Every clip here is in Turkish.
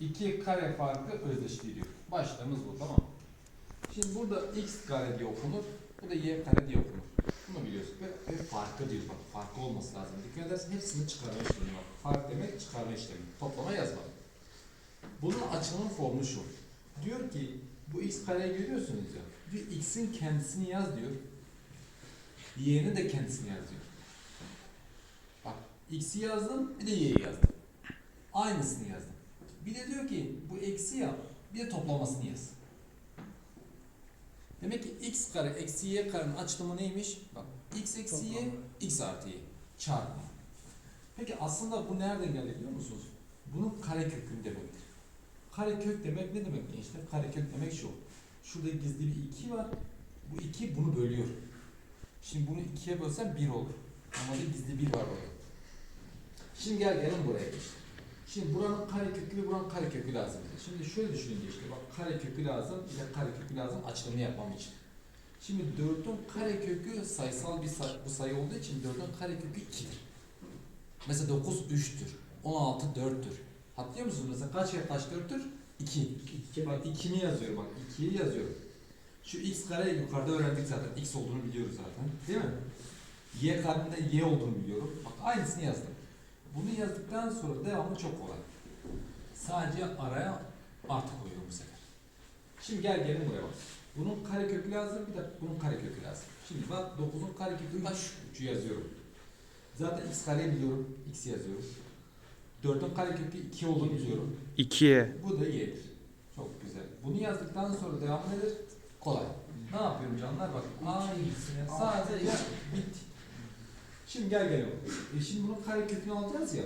2 kare farkı özdeşliği diyor. Başlığımız bu tamam? Şimdi burada x kare diye okunur. Bu da y kare diye okunur. Bunu biliyorsun. Ve, ve farkı diyor bak. Farkı olması lazım. Dikkat edersen hepsini çıkarma işlemi var. Fark demek çıkarma işlemi. Toplama yazma. Bunun açılım formu şu. Diyor ki bu x kareyi görüyorsunuz ya. Diyor x'in kendisini yaz diyor. Y'nin de kendisini yaz diyor. Bak x'i yazdım bir de y'yi yazdım. Aynısını yazdım. Bir de diyor ki bu eksi yap bir de toplamasını yaz. Demek ki x kare eksi y karenin açılımı neymiş? Bak x eksi y x artı y çarpma. Peki aslında bu nereden geldi biliyor musunuz? Bunun kare kökünü demektir. Kare kök demek ne demek gençler? Kare kök demek şu. Şurada gizli bir 2 var. Bu 2 bunu bölüyor. Şimdi bunu 2'ye bölsem 1 olur. Ama gizli 1 var orada. Şimdi gel gelin buraya işte. Şimdi buranın kare kökü buranın kare kökü lazım. Şimdi şöyle düşünün işte bak kare kökü lazım, de kare kökü lazım açılımı yapmam için. Şimdi 4'ün kare kökü sayısal bir say- bu sayı olduğu için 4'ün kare kökü 2'dir. Mesela 9 3'tür. 16 4'tür. Hatırlıyor musunuz? Mesela kaç kere kaç 4'tür? 2. İki. Bak 2'ni yazıyorum bak 2'yi yazıyorum. Şu x kare yukarıda öğrendik zaten. x olduğunu biliyoruz zaten. Değil mi? y karenin de y olduğunu biliyorum. Bak aynısını yazdım. Bunu yazdıktan sonra devamı çok kolay. Sadece araya artı koyuyorum bu sefer. Şimdi gel gelin buraya bak. Bunun kare kökü lazım bir de bunun kare kökü lazım. Şimdi bak 9'un kare kökü kaç? 3'ü yazıyorum. Zaten x kareyi biliyorum. x yazıyorum. 4'ün kare kökü 2 olduğunu biliyorum. 2'ye. Bu da y'dir. Çok güzel. Bunu yazdıktan sonra devam nedir? Kolay. Ne yapıyorum canlar? Bak aynısını sadece. Şimdi gel gelelim. E şimdi bunun kare kökünü alacağız ya.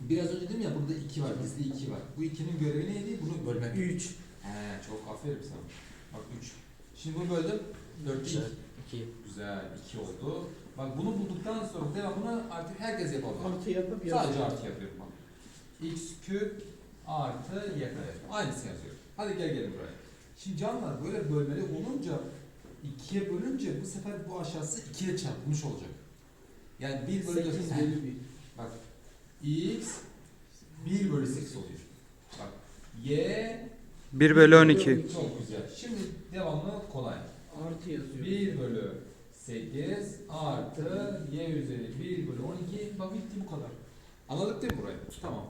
Biraz önce dedim ya burada 2 var, bizde 2 var. Bu 2'nin görevi neydi? Bunu bölmek. 3. He çok aferin sana. Bak 3. Şimdi bunu böldüm. 4 2. 2. Güzel 2 oldu. Bak bunu bulduktan sonra devamını artık herkes yapabilir. Artı yapıp Sadece artı yapıyorum bak. x küp artı y kare. Aynısı yazıyorum. Hadi gel gelin buraya. Şimdi canlar böyle bölmeli olunca ikiye bölünce bu sefer bu aşağısı ikiye çarpılmış olacak. Yani 1 bölü 4 8 bölü 1. Bak x 1 bölü 8 oluyor. Bak y 1 bölü 12. Çok güzel. Şimdi devamlı kolay. Artı yazıyor. 1 bölü 8 artı y üzeri 1 bölü 12. Bak bitti bu kadar. Anladık değil mi burayı? Tamam.